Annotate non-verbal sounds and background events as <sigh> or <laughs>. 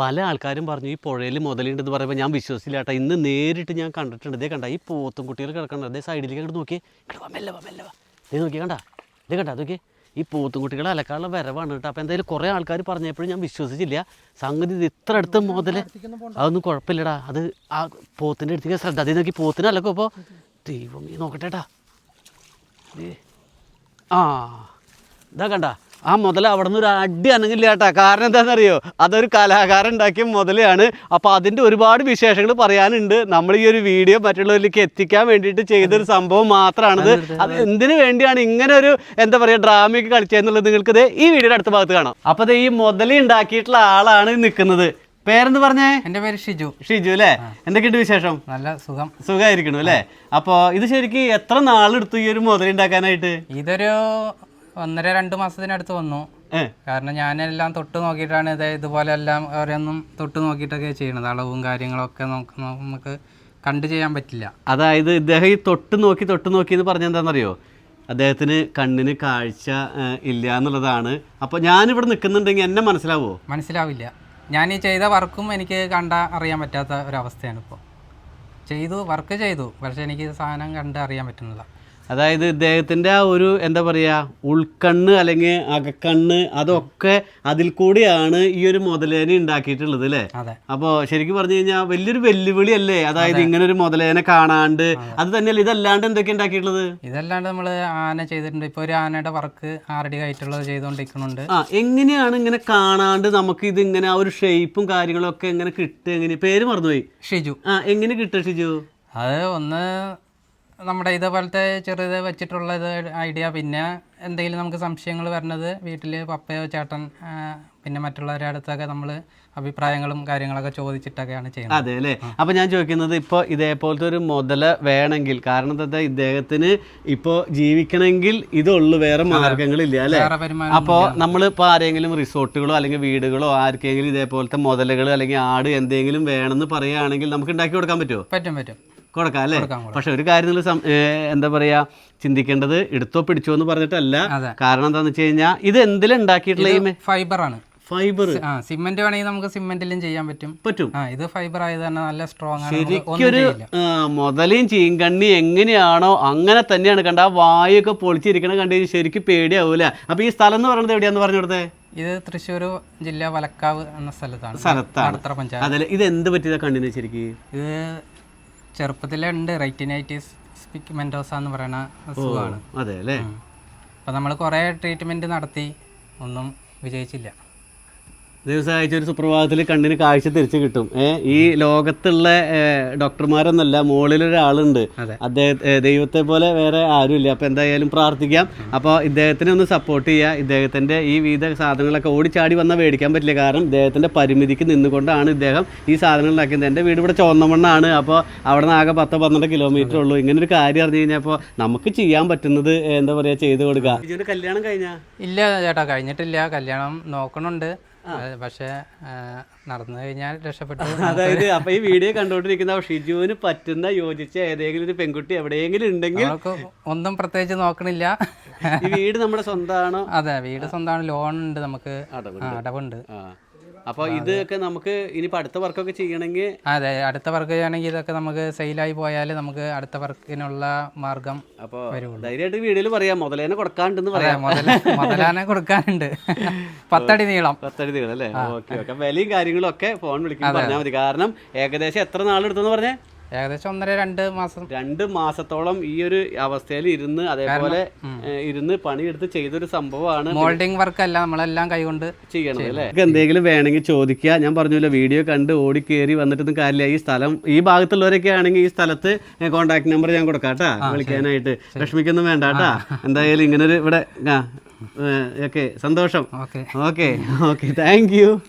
പല ആൾക്കാരും പറഞ്ഞു ഈ പുഴയിൽ മുതലുണ്ടെന്ന് പറയുമ്പോൾ ഞാൻ വിശ്വസിച്ചില്ല കേട്ടോ ഇന്ന് നേരിട്ട് ഞാൻ കണ്ടിട്ടുണ്ട്. ഇതേ കണ്ട ഈ പോത്തും കുട്ടികൾ കിടക്കണ്ട അതേ സൈഡിലേക്ക് അങ്ങോട്ട് നോക്കി കിടവാ വാ, മെല്ലെ വാ മെല്ലെ വാ. ഇതേ നോക്കി കണ്ട? ഇത് കണ്ട നോക്കി ഈ പോത്തും കുട്ടികളെ അലക്കാനുള്ള വരവാണ് കേട്ടോ. അപ്പോൾ എന്തായാലും കുറേ ആൾക്കാർ പറഞ്ഞപ്പോഴും ഞാൻ വിശ്വസിച്ചില്ല. സംഗതി ഇത് ഇത്ര അടുത്ത് മുതൽ അതൊന്നും കുഴപ്പമില്ലടാ. അത് ആ പോത്തിന്റെ അടുത്തേക്ക് ശ്രദ്ധ. അതിൽ നോക്കി പോത്തിന് അലക്കും അപ്പോൾ ദൈവം ഈ നോക്കട്ടെ കേട്ടാ ആ ഇതാ കണ്ട. ആ മുതല അവിടെ നിന്ന് ഒരു അടി അനങ്ങില്ല കേട്ടാ കാരണം എന്താണെന്നറിയോ? അതൊരു കലാകാരൻ ഉണ്ടാക്കിയ മുതലയാണ് അപ്പോൾ അതിന്റെ ഒരുപാട് വിശേഷങ്ങൾ പറയാനുണ്ട്. നമ്മൾ ഈ ഒരു വീഡിയോ മറ്റുള്ളവരിലേക്ക് എത്തിക്കാൻ വേണ്ടിയിട്ട് ചെയ്തൊരു സംഭവം മാത്രമാണിത് അത് എന്തിനു വേണ്ടിയാണ് ഇങ്ങനെ ഒരു എന്താ പറയുക ഡ്രാമയ്ക്ക് കളിച്ചതെന്നുള്ളത് നിങ്ങൾക്ക് ഇത് ഈ വീഡിയോയുടെ അടുത്ത ഭാഗത്ത് കാണാം. അപ്പോൾ ഇത് ഈ മുതല ഉണ്ടാക്കിയിട്ടുള്ള ആളാണ് നിൽക്കുന്നത് പേരെന്ന് പറഞ്ഞേ? എന്റെ പേര് ഷിജു. ഷിജു അല്ലേ? എന്തൊക്കെയുണ്ട് വിശേഷം? നല്ല സുഖം. സുഖമായിരിക്കണം അല്ലേ? അപ്പോ ഇത് ശരിക്കും എത്ര നാളെടുത്തു ഈ ഒരു മുതലുണ്ടാക്കാനായിട്ട് ഇതൊരു ഒന്നര രണ്ട് മാസത്തിനടുത്ത് വന്നു. കാരണം ഞാനെല്ലാം തൊട്ട് നോക്കിയിട്ടാണ് ഇത് ഇതുപോലെ എല്ലാം ഓരോന്നും തൊട്ട് നോക്കിയിട്ടൊക്കെ ചെയ്യണത് അളവും കാര്യങ്ങളൊക്കെ നമുക്ക് നമുക്ക് കണ്ടു ചെയ്യാൻ പറ്റില്ല. അതായത് ഇദ്ദേഹം ഈ തൊട്ട് നോക്കി തൊട്ട് നോക്കി എന്ന് പറഞ്ഞ എന്താണെന്നറിയോ? അദ്ദേഹത്തിന് കണ്ണിന് കാഴ്ച ഇല്ല എന്നുള്ളതാണ്. അപ്പോൾ ഞാനിവിടെ നിൽക്കുന്നുണ്ടെങ്കിൽ എന്നെ മനസ്സിലാവോ? മനസ്സിലാവില്ല. ഞാൻ ഈ ചെയ്ത വർക്കും എനിക്ക് കണ്ട അറിയാൻ പറ്റാത്ത ഒരവസ്ഥയാണ് ഇപ്പോൾ ചെയ്തു വർക്ക് ചെയ്തു. പക്ഷേ എനിക്ക് സാധനം കണ്ട് അറിയാൻ പറ്റുന്നില്ല അതായത് ഇദ്ദേഹത്തിന്റെ ആ ഒരു എന്താ പറയുക ഉൾക്കണ്ണ് അല്ലെങ്കിൽ അകക്കണ്ണ് അതൊക്കെ അതിൽ കൂടിയാണ് ഈ ഒരു മുതലേനെ ഉണ്ടാക്കിയിട്ടുള്ളത് അല്ലേ? അപ്പോൾ ശരിക്കും പറഞ്ഞു കഴിഞ്ഞാൽ വലിയൊരു വെല്ലുവിളി അല്ലേ? അതായത് ഇങ്ങനെ ഒരു മുതലേനെ കാണാണ്ട് അത്. തന്നെയല്ല? ഇതല്ലാണ്ട് എന്തൊക്കെ ഉണ്ടാക്കിയിട്ടുള്ളത്? ഇതല്ലാണ്ട് നമ്മൾ ആന ചെയ്തിട്ടുണ്ട്. ഇപ്പോൾ ഒരു ആനയുടെ വർക്ക് ആറടി ആയിട്ടുള്ളത് ചെയ്തുകൊണ്ടിരിക്കുന്നുണ്ട് ആ എങ്ങനെയാണ് ഇങ്ങനെ കാണാണ്ട് നമുക്ക് ഇത് ഇങ്ങനെ ആ ഒരു ഷേപ്പും കാര്യങ്ങളും ഒക്കെ എങ്ങനെ കിട്ടുക? എങ്ങനെ? പേര് മറന്നുപോയി. ഷിജു. ആ എങ്ങനെ കിട്ടുക ഷിജു? അത് ഒന്ന് നമ്മുടെ ഇതേപോലത്തെ ചെറുത് വെച്ചിട്ടുള്ള ഇത് ഐഡിയ പിന്നെ എന്തെങ്കിലും നമുക്ക് സംശയങ്ങൾ വരുന്നത് വീട്ടിൽ പപ്പയോ ചേട്ടൻ പിന്നെ മറ്റുള്ളവരുടെ അടുത്തൊക്കെ നമ്മൾ അഭിപ്രായങ്ങളും കാര്യങ്ങളൊക്കെ ചോദിച്ചിട്ടൊക്കെയാണ് ചെയ്യുന്നത്. അതെ അല്ലേ? അപ്പോൾ ഞാൻ ചോദിക്കുന്നത് ഇപ്പോൾ ഇതേപോലത്തെ ഒരു മുതല വേണമെങ്കിൽ കാരണം തന്നെ ഇദ്ദേഹത്തിന് ഇപ്പോൾ ജീവിക്കണമെങ്കിൽ ഇതുള്ളൂ വേറെ മാർഗങ്ങളില്ല അല്ലേ? അപ്പോൾ നമ്മൾ ഇപ്പോൾ ആരെങ്കിലും റിസോർട്ടുകളോ അല്ലെങ്കിൽ വീടുകളോ ആർക്കെങ്കിലും ഇതേപോലത്തെ മുതലുകൾ അല്ലെങ്കിൽ ആട് എന്തെങ്കിലും വേണമെന്ന് പറയുകയാണെങ്കിൽ നമുക്ക് ഉണ്ടാക്കി കൊടുക്കാൻ പറ്റുമോ പറ്റും പറ്റും. കൊടുക്കാം അല്ലേ. പക്ഷെ ഒരു കാര്യം നിങ്ങൾ എന്താ പറയാ ചിന്തിക്കേണ്ടത് എടുത്തോ പിടിച്ചോ എന്ന് പറഞ്ഞിട്ടല്ല. കാരണം എന്താണെന്ന് വെച്ച് കഴിഞ്ഞാൽ ഇത് എന്തിലുണ്ടാക്കിയിട്ടുള്ള ഫൈബർ ആണ് ഫൈബർ. ആ സിമെന്റ് വേണമെങ്കിൽ നമുക്ക് സിമെന്റിലും ചെയ്യാൻ പറ്റും. പറ്റും. ആ ഇത് ഫൈബർ ആയത് തന്നെ നല്ല സ്ട്രോങ് ആണ്. ശരിക്കൊരു മുതലയും ചീങ്കണ്ണി എങ്ങനെയാണോ അങ്ങനെ തന്നെയാണ്. കണ്ട ആ വായൊക്കെ പൊളിച്ചിരിക്കണ കണ്ടു ശരിക്കും പേടിയാവൂല. അപ്പൊ ഈ സ്ഥലം എന്ന് പറയുന്നത് എവിടെയാന്ന് പറഞ്ഞു കൊടുത്തേ? ഇത് തൃശ്ശൂർ ജില്ല വലക്കാവ് എന്ന സ്ഥലത്താണ്. സ്ഥലത്താണ്. പഞ്ചായത്ത്. ഇത് എന്ത് പറ്റിയതാ കണ്ണിന് ശരിക്കും? ഇത് ചെറുപ്പത്തിലേ ഉണ്ട് റൈറ്റിനൈറ്റിസ് സ്പിക്മെന്റോസ എന്ന് പറയുന്ന അസുഖമാണ്. അതെ അല്ലേ? അപ്പോൾ നമ്മൾ കുറേ ട്രീറ്റ്മെന്റ് നടത്തി. ഒന്നും വിജയിച്ചില്ല. ദിവസം അയച്ച ഒരു സുപ്രഭാതത്തിൽ കണ്ണിന് കാഴ്ച തിരിച്ചു കിട്ടും. ഏ ഈ ലോകത്തുള്ള ഡോക്ടർമാരൊന്നല്ല മുകളിലൊരാളുണ്ട് ഒരാളുണ്ട് അദ്ദേഹത്തെ ദൈവത്തെ പോലെ വേറെ ആരുമില്ല. അപ്പോൾ എന്തായാലും പ്രാർത്ഥിക്കാം. അപ്പോൾ ഇദ്ദേഹത്തിനെ ഒന്ന് സപ്പോർട്ട് ചെയ്യുക ഇദ്ദേഹത്തിന്റെ ഈ വിവിധ സാധനങ്ങളൊക്കെ ഓടിച്ചാടി വന്നാൽ മേടിക്കാൻ പറ്റില്ല. കാരണം ഇദ്ദേഹത്തിന്റെ പരിമിതിക്ക് നിന്നുകൊണ്ടാണ് ഇദ്ദേഹം ഈ സാധനങ്ങൾ ഉണ്ടാക്കിയത്. എന്റെ വീട് ഇവിടെ ചോന്നമണ്ണാണ്. അപ്പോൾ അവിടെ നിന്ന് ആകെ പത്തോ പന്ത്രണ്ട് കിലോമീറ്റർ ഉള്ളൂ. ഇങ്ങനെ ഒരു കാര്യം അറിഞ്ഞു കഴിഞ്ഞാൽ അപ്പോൾ നമുക്ക് ചെയ്യാൻ പറ്റുന്നത് എന്താ പറയുക ചെയ്തു കൊടുക്കുക ഇതിന്റെ കല്യാണം കഴിഞ്ഞാൽ ഇല്ല ചേട്ടാ കഴിഞ്ഞിട്ടില്ല. കല്യാണം നോക്കണുണ്ട്. പക്ഷേ നടന്നു കഴിഞ്ഞാൽ രക്ഷപ്പെട്ടു. <laughs> അതായത് അപ്പൊ ഈ വീഡിയോ കണ്ടുകൊണ്ടിരിക്കുന്ന ഷിജുവിന് പറ്റുന്ന യോജിച്ച ഏതെങ്കിലും ഒരു പെൺകുട്ടി എവിടെയെങ്കിലും ഉണ്ടെങ്കിൽ ഒന്നും പ്രത്യേകിച്ച് നോക്കണില്ല. ഈ വീട് നമ്മുടെ സ്വന്തമാണോ? അതെ വീട് സ്വന്തമാണ്. ലോൺ ഉണ്ട് നമുക്ക്. അടവുണ്ട്. ആ, അടവുണ്ട് ആ അപ്പൊ ഇതൊക്കെ നമുക്ക് ഇനിയിപ്പോ അടുത്ത വർക്കൊക്കെ ചെയ്യണമെങ്കിൽ അതെ അടുത്ത വർക്ക് ചെയ്യണമെങ്കിൽ ഇതൊക്കെ നമുക്ക് സെയിലായി പോയാൽ നമുക്ക് അടുത്ത വർക്കിനുള്ള മാർഗം അപ്പൊ ധൈര്യമായിട്ട് വീഡിയോയിൽ പറയാം. മുതലേനെ കൊടുക്കാണ്ടെന്ന് പറയാം. മുതല മുതലാനെ കൊടുക്കാനുണ്ട്. പത്തടി നീളം. പത്തടി നീളം അല്ലേ? Okay okay. വിലയും കാര്യങ്ങളും ഒക്കെ ഫോൺ വിളിക്കാൻ പറഞ്ഞാൽ മതി. കാരണം ഏകദേശം എത്ര നാളെടുത്തെന്ന് പറഞ്ഞേ? ഏകദേശം ഒന്നര രണ്ട് മാസം. രണ്ട് മാസത്തോളം ഈ ഒരു അവസ്ഥയിൽ ഇരുന്ന് അതേപോലെ ഇരുന്ന് പണിയെടുത്ത് ചെയ്തൊരു സംഭവമാണ് മോൾഡിംഗ് വർക്ക് അല്ല നമ്മളെല്ലാം കൈകൊണ്ട് ചെയ്യണം അല്ലേ? എന്തെങ്കിലും വേണമെങ്കിൽ ചോദിക്കുക. ഞാൻ പറഞ്ഞല്ലോ വീഡിയോ കണ്ട് ഓടി കയറി വന്നിട്ടൊന്നും കാര്യമില്ല. ഈ സ്ഥലം ഈ ഭാഗത്തുള്ളവരൊക്കെ ആണെങ്കിൽ ഈ സ്ഥലത്ത് കോൺടാക്ട് നമ്പർ ഞാൻ കൊടുക്കാം കേട്ടാ. വിളിക്കാനായിട്ട്. വിഷമിക്കൊന്നും വേണ്ട കേട്ടാ. എന്തായാലും ഇങ്ങനൊരു ഇവിടെ ആ ഓക്കെ സന്തോഷം. Okay. Okay okay. Thank you.